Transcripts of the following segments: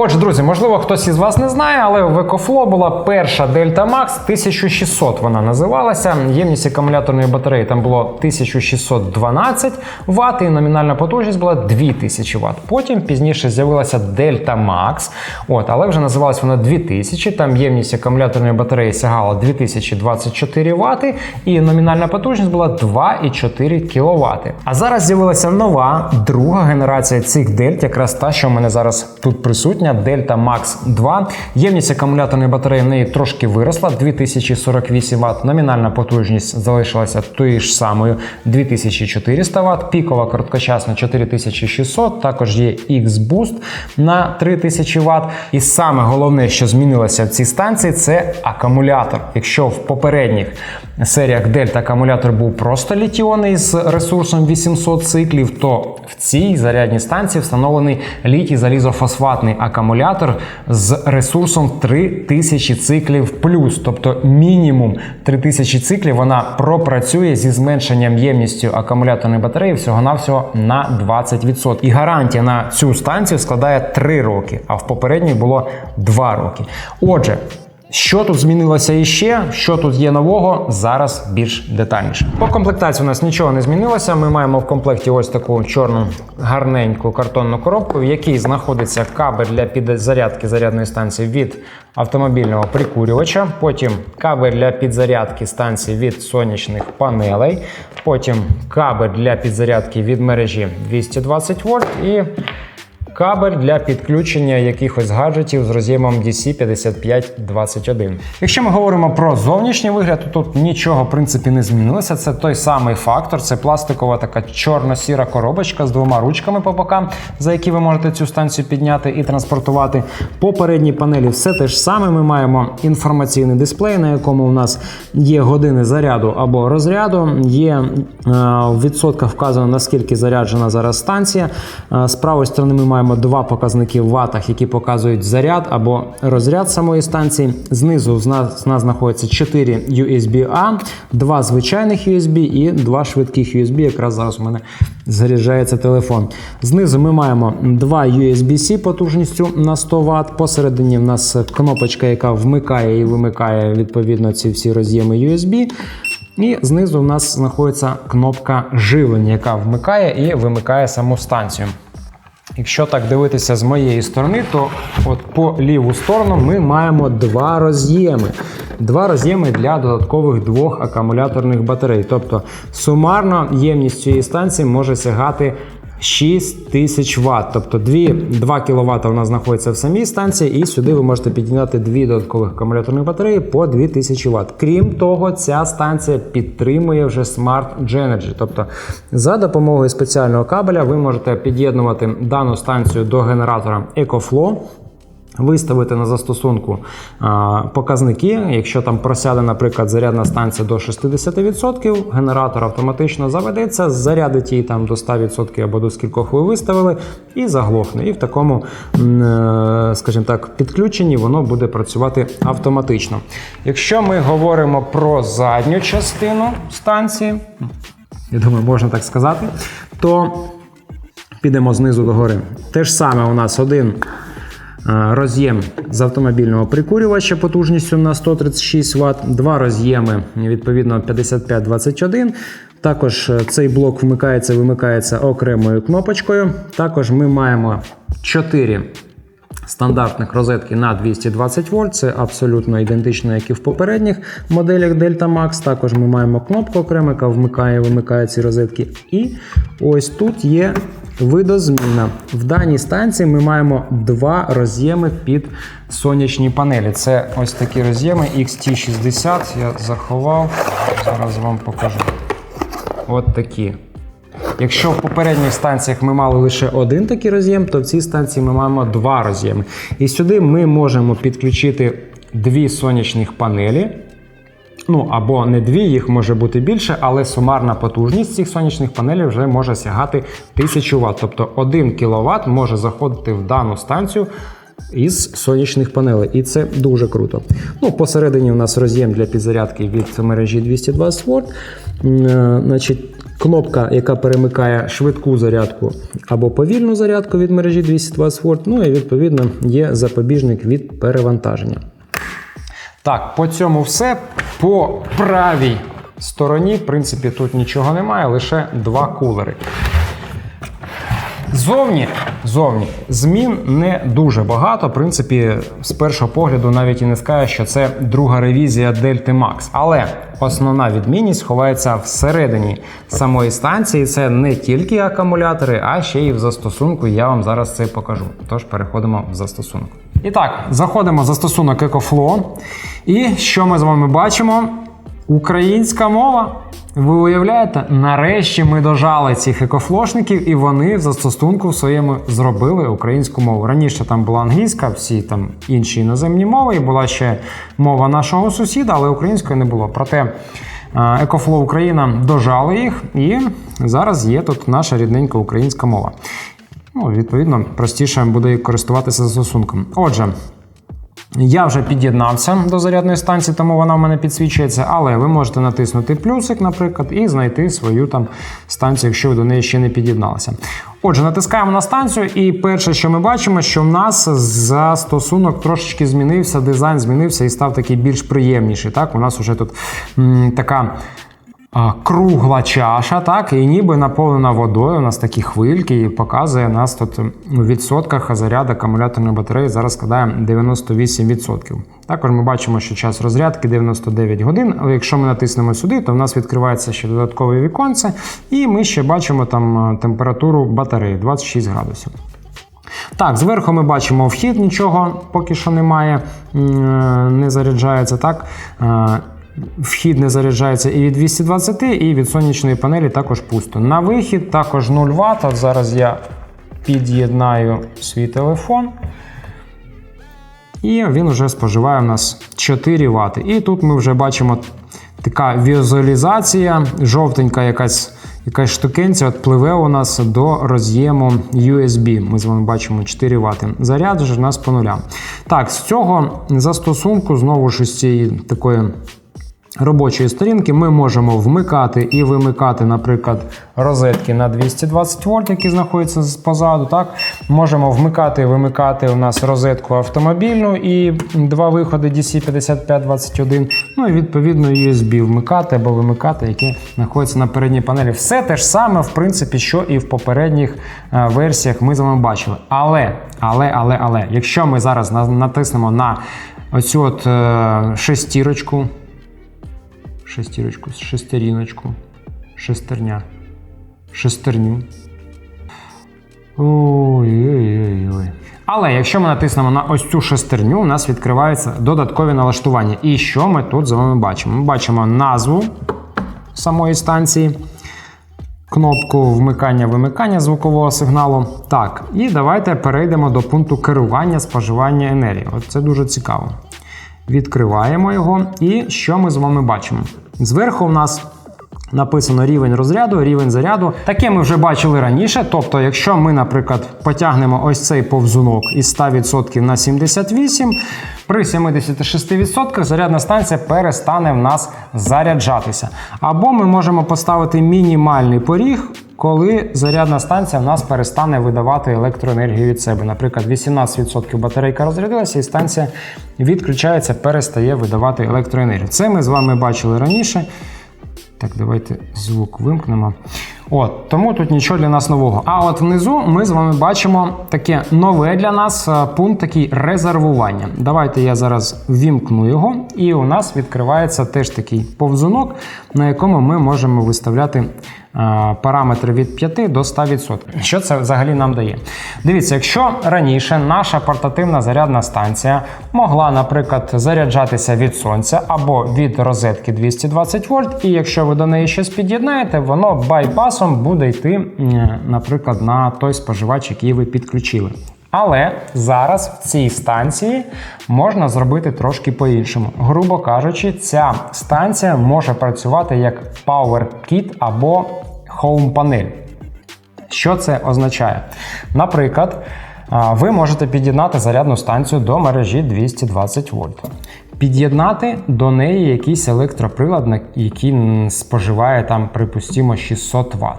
Отже, друзі, можливо, хтось із вас не знає, але в EcoFlow була перша Delta Max 1600 вона називалася. Ємність акумуляторної батареї там було 1612 Вт, і номінальна потужність була 2000 Вт. Потім пізніше з'явилася Delta Max, от, але вже називалась вона 2000. Там ємність акумуляторної батареї сягала 2024 Вт, і номінальна потужність була 2,4 кВт. А зараз з'явилася нова друга генерація цих дельт, якраз та, що в мене зараз тут присутня, Delta Max 2. Ємність акумуляторної батареї в неї трошки виросла 2048 Вт. Номінальна потужність залишилася тою ж самою 2400 Вт, пікова короткочасна 4600, також є X-Boost на 3000 Вт. І саме головне, що змінилося в цій станції, це акумулятор. Якщо в попередніх серіях Delta акумулятор був просто літіонний з ресурсом 800 циклів, то в цій зарядній станції встановлений літій залізофосфатний акумулятор з ресурсом 3000 циклів плюс, тобто мінімум 3000 циклів вона пропрацює зі зменшенням ємністю акумуляторної батареї всього-навсього на 20%. І гарантія на цю станцію складає 3 роки, а в попередній було 2 роки. Отже, що тут змінилося іще, що тут є нового, зараз більш детальніше. По комплектації у нас нічого не змінилося. Ми маємо в комплекті ось таку чорну гарненьку картонну коробку, в якій знаходиться кабель для підзарядки зарядної станції від автомобільного прикурювача. Потім кабель для підзарядки станції від сонячних панелей. Потім кабель для підзарядки від мережі 220 вольт і кабель для підключення якихось гаджетів з роз'ємом DC5521. Якщо ми говоримо про зовнішній вигляд, то тут нічого в принципі не змінилося. Це той самий фактор, це пластикова така чорно-сіра коробочка з двома ручками по бокам, за які ви можете цю станцію підняти і транспортувати. По передній панелі все те ж саме. Ми маємо інформаційний дисплей, на якому у нас є години заряду або розряду. Є е, в відсотках вказано наскільки заряджена зараз станція. Е, з правої сторони ми маємо два показники в ватах, які показують заряд або розряд самої станції. Знизу в нас, в нас знаходиться 4 USB-A, два звичайних USB і два швидких USB. Якраз зараз у мене заряджається телефон. Знизу ми маємо два USB-C потужністю на 100 Вт. Посередині в нас кнопочка, яка вмикає і вимикає відповідно ці всі роз'єми USB. І знизу в нас знаходиться кнопка живлення, яка вмикає і вимикає саму станцію. Якщо так дивитися з моєї сторони, то от по ліву сторону ми маємо два роз'єми. Два роз'єми для додаткових двох акумуляторних батарей. Тобто сумарно ємність цієї станції може сягати 6000 Вт. Тобто 2, 2 кВт у нас знаходиться в самій станції, і сюди ви можете підняти дві додаткових акумуляторних батареї по 2000 Вт. Крім того, ця станція підтримує вже Smart Genergy. Тобто за допомогою спеціального кабеля ви можете під'єднувати дану станцію до генератора EcoFlow. Виставити на застосунку показники. Якщо там просяде, наприклад, зарядна станція до 60%, генератор автоматично заведеться, зарядить її там до 100% або до скількох ви виставили, і заглохне. І в такому, е, скажімо так, підключенні воно буде працювати автоматично. Якщо ми говоримо про задню частину станції, я думаю, можна так сказати, то підемо знизу до гори. Те ж саме у нас один. Е, Роз'єм з автомобільного прикурювача потужністю на 136 Вт, два роз'єми відповідно 5521. Також е, цей блок вмикається вимикається окремою кнопочкою. Також ми маємо 4 стандартних розетки на 220 вольт. Це абсолютно ідентично, як і в попередніх моделях Delta Max. Також ми маємо кнопку окремо, яка вмикає вимикає ці розетки. І ось тут є видозміна. В даній станції ми маємо два роз'єми під сонячні панелі. Це ось такі роз'єми XT60. Я заховав. Зараз вам покажу. От такі. Якщо в попередніх станціях ми мали лише один такий роз'єм, то в цій станції ми маємо два роз'єми. І сюди ми можемо підключити дві сонячних панелі. Ну або не дві, їх може бути більше, але сумарна потужність цих сонячних панелей вже може сягати 1000 Вт. Тобто 1 кВт може заходити в дану станцію із сонячних панелей. І це дуже круто. Ну, Посередині у нас роз'єм для підзарядки від мережі 220 вольт. Е, Кнопка, яка перемикає швидку зарядку або повільну зарядку від мережі 220 вольт. Ну і відповідно є запобіжник від перевантаження. Так, по цьому все. По правій стороні, в принципі, тут нічого немає, лише два кулери. Зовні, зовні змін не дуже багато. В принципі, з першого погляду навіть і не скаже, що це друга ревізія Delta Max. Але основна відмінність ховається всередині самої станції. Це не тільки акумулятори, а ще й в застосунку. Я вам зараз це покажу. Тож переходимо в застосунок. І так, заходимо в застосунок EcoFlow. І що ми з вами бачимо? Українська мова. Ви уявляєте, нарешті ми дожали цих екофлошників, і вони в застосунку в своєму зробили українську мову. Раніше там була англійська, всі там інші іноземні мови, і була ще мова нашого сусіда, але української не було. Проте Екофло Україна дожали їх, і зараз є тут наша рідненька українська мова. Ну, Відповідно, простіше буде користуватися застосунком. Отже. Я вже під'єднався до зарядної станції, тому вона в мене підсвічується, але ви можете натиснути плюсик, наприклад, і знайти свою там станцію, якщо ви до неї ще не під'єдналися. Отже, натискаємо на станцію, і перше, що ми бачимо, що в нас застосунок трошечки змінився, дизайн змінився і став такий більш приємніший. Так, У нас вже тут м, така кругла чаша, так, і ніби наповнена водою. У нас такі хвильки, і показує нас тут у відсотках заряд акумуляторної батареї зараз складає 98%. Також ми бачимо, що час розрядки 99 годин. Але якщо ми натиснемо сюди, то в нас відкривається ще додаткове віконце, і ми ще бачимо там температуру батареї 26 градусів. Так, зверху ми бачимо вхід, нічого поки що немає, не заряджається. так. Вхід не заряджається і від 220, і від сонячної панелі також пусто. На вихід також 0 Вт. Зараз я під'єднаю свій телефон. І він вже споживає у нас 4 Вт. І тут ми вже бачимо така візуалізація, жовтенька якась якась штукенця от у нас до роз'єму USB. Ми з вами бачимо 4 Вт. Заряд вже у нас по нулям. Так, з цього застосунку, знову ж із цієї такої робочої сторінки ми можемо вмикати і вимикати, наприклад, розетки на 220 вольт, які знаходяться позаду. Так? Можемо вмикати і вимикати у нас розетку автомобільну і два виходи DC5521. Ну і відповідно USB вмикати або вимикати, які знаходяться на передній панелі. Все те ж саме, в принципі, що і в попередніх е, версіях ми з вами бачили. Але, але, але, але, якщо ми зараз натиснемо на оцю от е, шестірочку шестірочку, шестеріночку, шестерня, шестерню. Ой-ой-ой. Але якщо ми натиснемо на ось цю шестерню, у нас відкриваються додаткові налаштування. І що ми тут з вами бачимо? Ми бачимо назву самої станції, кнопку вмикання-вимикання звукового сигналу. Так, і давайте перейдемо до пункту керування споживання енергії. От це дуже цікаво. Відкриваємо його. І що ми з вами бачимо? Зверху в нас написано рівень розряду, рівень заряду. Таке ми вже бачили раніше. Тобто, якщо ми, наприклад, потягнемо ось цей повзунок із 100% на 78%, при 76% зарядна станція перестане в нас заряджатися. Або ми можемо поставити мінімальний поріг. Коли зарядна станція в нас перестане видавати електроенергію від себе. Наприклад, 18% батарейка розрядилася, і станція відключається, перестає видавати електроенергію. Це ми з вами бачили раніше. Так, давайте звук вимкнемо. От, Тому тут нічого для нас нового. А от внизу ми з вами бачимо таке нове для нас е, пункт такий резервування. Давайте я зараз вімкну його, і у нас відкривається теж такий повзунок, на якому ми можемо виставляти параметри від 5 до 100%. Що це взагалі нам дає? Дивіться, якщо раніше наша портативна зарядна станція могла, наприклад, заряджатися від сонця або від розетки 220 вольт, і якщо ви до неї щось під'єднаєте, воно байпасом буде йти, наприклад, на той споживач, який ви підключили. Але зараз в цій станції можна зробити трошки по-іншому. Грубо кажучи, ця станція може працювати як Power Kit або Home панель. Що це означає? Наприклад, ви можете під'єднати зарядну станцію до мережі 220 вольт. під'єднати до неї якийсь електроприлад, який споживає там, припустимо, 600 Вт.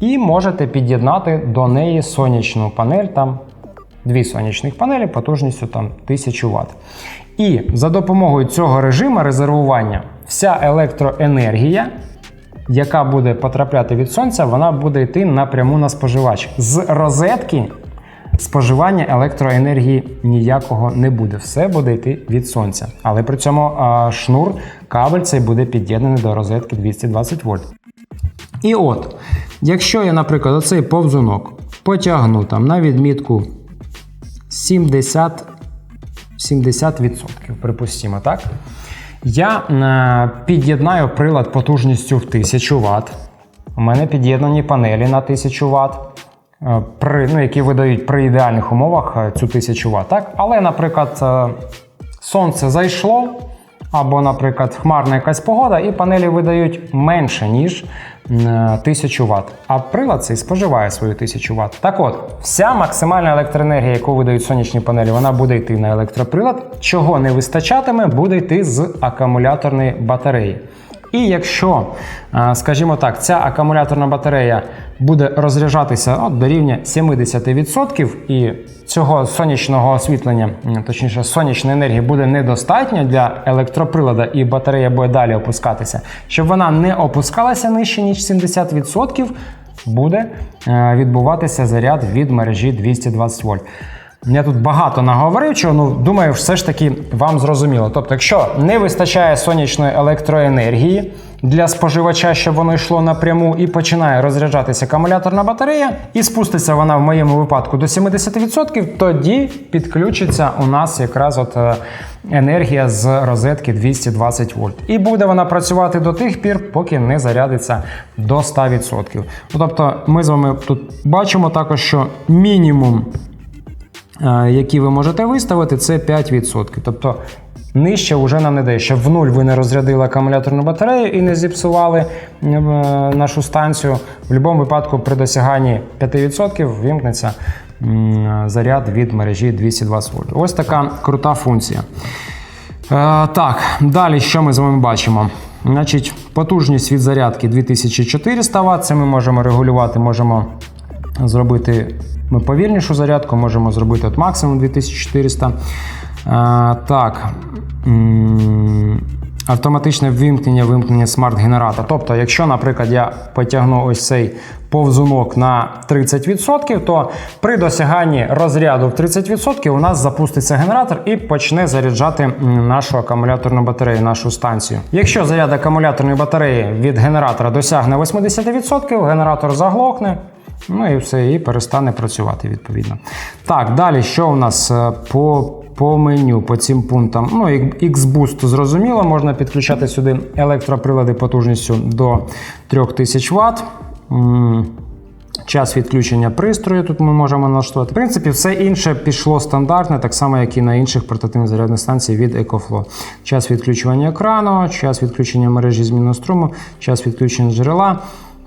І можете під'єднати до неї сонячну панель, там дві сонячних панелі потужністю там 1000 Вт. І за допомогою цього режиму резервування вся електроенергія, яка буде потрапляти від сонця, вона буде йти напряму на споживач. З розетки споживання електроенергії ніякого не буде. Все буде йти від сонця. Але при цьому шнур, кабель цей буде під'єднаний до розетки 220 вольт. І от, якщо я, наприклад, оцей повзунок потягну там на відмітку 70, 70%, припустимо, так? Я е, під'єднаю прилад потужністю в 1000 Вт. У мене під'єднані панелі на 1000 Вт, е, при, ну, які видають при ідеальних умовах е, цю 1000 Вт. Так? Але, наприклад, сонце зайшло, або, наприклад, хмарна якась погода, і панелі видають менше, ніж 1000 Вт. А прилад цей споживає свою 1000 Вт. Так от, вся максимальна електроенергія, яку видають сонячні панелі, вона буде йти на електроприлад. Чого не вистачатиме, буде йти з акумуляторної батареї. І якщо, е, скажімо так, ця акумуляторна батарея буде розряджатися от, до рівня 70%, і цього сонячного освітлення, точніше, сонячної енергії буде недостатньо для електроприлада, і батарея буде далі опускатися, щоб вона не опускалася нижче, ніж 70%, буде е, відбуватися заряд від мережі 220 вольт. Я тут багато наговорив, чого ну думаю, все ж таки вам зрозуміло. Тобто, якщо не вистачає сонячної електроенергії для споживача, щоб воно йшло напряму і починає розряджатися акумуляторна батарея, і спуститься вона в моєму випадку до 70%, тоді підключиться у нас якраз от е, енергія з розетки 220 вольт. І буде вона працювати до тих пір, поки не зарядиться до 100%. Ну, Тобто, ми з вами тут бачимо також, що мінімум які ви можете виставити, це 5%. Тобто нижче вже нам не дає, щоб в нуль ви не розрядили акумуляторну батарею і не зіпсували е, нашу станцію. В будь-якому випадку при досяганні 5% вимкнеться заряд від мережі 220 вольт. Ось така крута функція. Е, так, далі що ми з вами бачимо? Значить, потужність від зарядки 2400 Вт. Це ми можемо регулювати, можемо зробити ми повільнішу зарядку, можемо зробити от максимум 2400. А, так. Автоматичне вимкнення, вимкнення смарт-генератора. Тобто, якщо, наприклад, я потягну ось цей повзунок на 30%, то при досяганні розряду в 30% у нас запуститься генератор і почне заряджати нашу акумуляторну батарею, нашу станцію. Якщо заряд акумуляторної батареї від генератора досягне 80%, генератор заглохне. Ну і все, і перестане працювати відповідно. Так, далі що у нас е, по, по меню, по цим пунктам? Ну, X-Boost зрозуміло, можна підключати сюди електроприлади потужністю до 3000 Вт. Час відключення пристрою тут ми можемо налаштувати. В принципі, все інше пішло стандартне, так само, як і на інших портативних зарядних станцій від EcoFlow. Час відключення екрану, час відключення мережі змінного струму, час відключення джерела.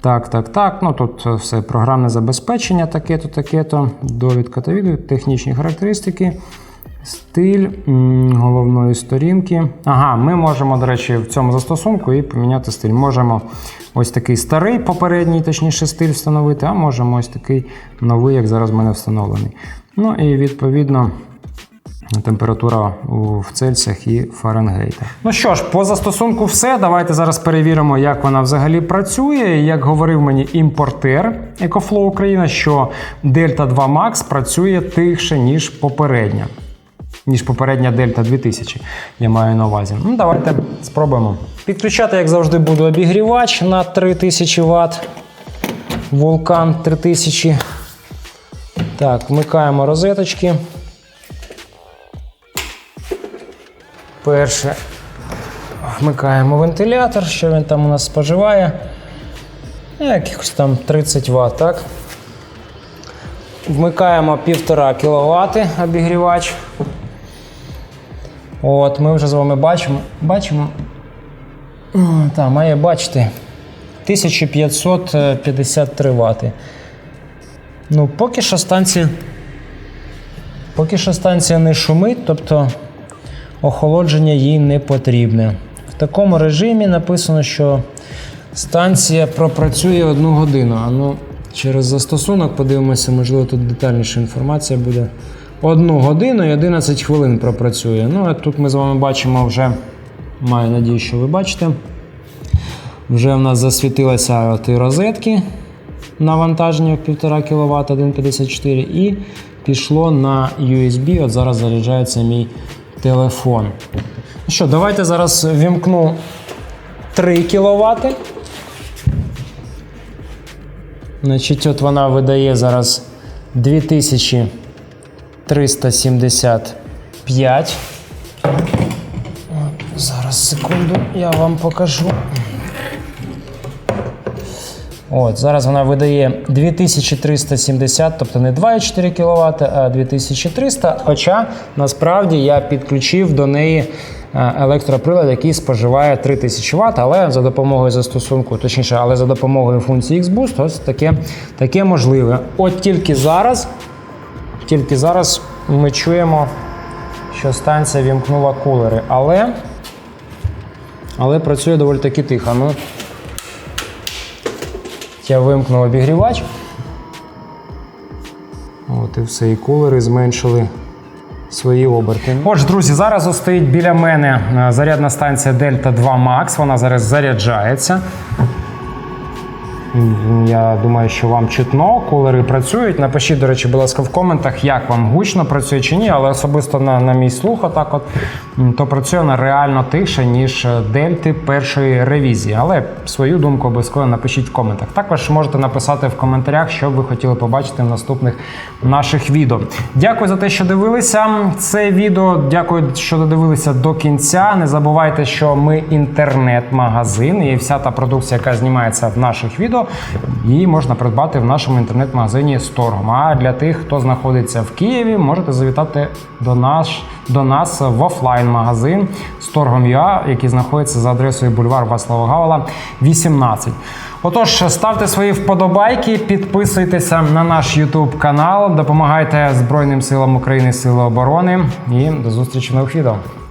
Так, так, так. Ну тут е, все програмне забезпечення, таке-то, таке-то, довідка та відео, технічні характеристики, стиль головної сторінки. Ага, ми можемо, до речі, в цьому застосунку і поміняти стиль. Можемо ось такий старий попередній, точніше, стиль встановити, а можемо ось такий новий, як зараз в мене встановлений. Ну і відповідно. Температура в Цельсіях і Фаренгейтах. Ну що ж, по застосунку все. Давайте зараз перевіримо, як вона взагалі працює. Як говорив мені імпортер EcoFlow Україна, що Delta 2 Max працює тихше, ніж попередня. Ніж попередня Delta 2000, я маю на увазі. Ну, давайте спробуємо. Підключати, як завжди, буду обігрівач на 3000 Вт. Вулкан 3000. Так, вмикаємо розеточки. Перше вмикаємо вентилятор, що він там у нас споживає. Якихось там 30 Вт, так? Вмикаємо 1,5 кВт обігрівач. От, ми вже з вами бачимо. Бачимо. Так, має бачити 1553 Вт. Ну, поки що станція. Поки що станція не шумить, тобто охолодження їй не потрібне. В такому режимі написано, що станція пропрацює одну годину. А ну, через застосунок подивимося, можливо, тут детальніша інформація буде. Одну годину і 11 хвилин пропрацює. Ну, а тут ми з вами бачимо вже, маю надію, що ви бачите. Вже в нас засвітилися ті розетки навантаження в 1,5 кВт 1,54 і пішло на USB. От зараз заряджається мій телефон. Ну що, давайте зараз вімкну 3 кВт. Значить, от Вона видає зараз 2000 кВт. 375. Зараз секунду, я вам покажу. От, Зараз вона видає 2370, тобто не 2,4 кВт, а 2300. Хоча насправді я підключив до неї е, електроприлад, який споживає 3000 Вт, але за допомогою застосунку, точніше, але за допомогою функції X-Boost, ось таке таке можливе. От тільки зараз тільки зараз ми чуємо, що станція вімкнула кулери, але, але працює доволі таки тихо. Ну, я вимкнув обігрівач. От і все, і кулери зменшили свої оберти. Отже, друзі, зараз стоїть біля мене е, зарядна станція Delta 2 Max. Вона зараз заряджається. Я думаю, що вам чутно, кулери працюють. Напишіть, до речі, будь ласка, в коментах, як вам гучно працює чи ні, але особисто на, на мій слух, отак от, то працює вона реально тихше, ніж е, дельти першої ревізії. Але свою думку обов'язково напишіть в коментах. Також можете написати в коментарях, що ви хотіли побачити в наступних наших відео. Дякую за те, що дивилися це відео. Дякую, що додивилися до кінця. Не забувайте, що ми інтернет-магазин і вся та продукція, яка знімається в наших відео, її можна придбати в нашому інтернет-магазині Сторгом. А для тих, хто знаходиться в Києві, можете завітати до нас, до нас в офлайн-магазин Сторгом.ua, який знаходиться за адресою бульвар Васлава Гавала, 18. Отож, ставте свої вподобайки, підписуйтеся на наш YouTube канал, допомагайте Збройним силам України Сили оборони і до зустрічі в нових.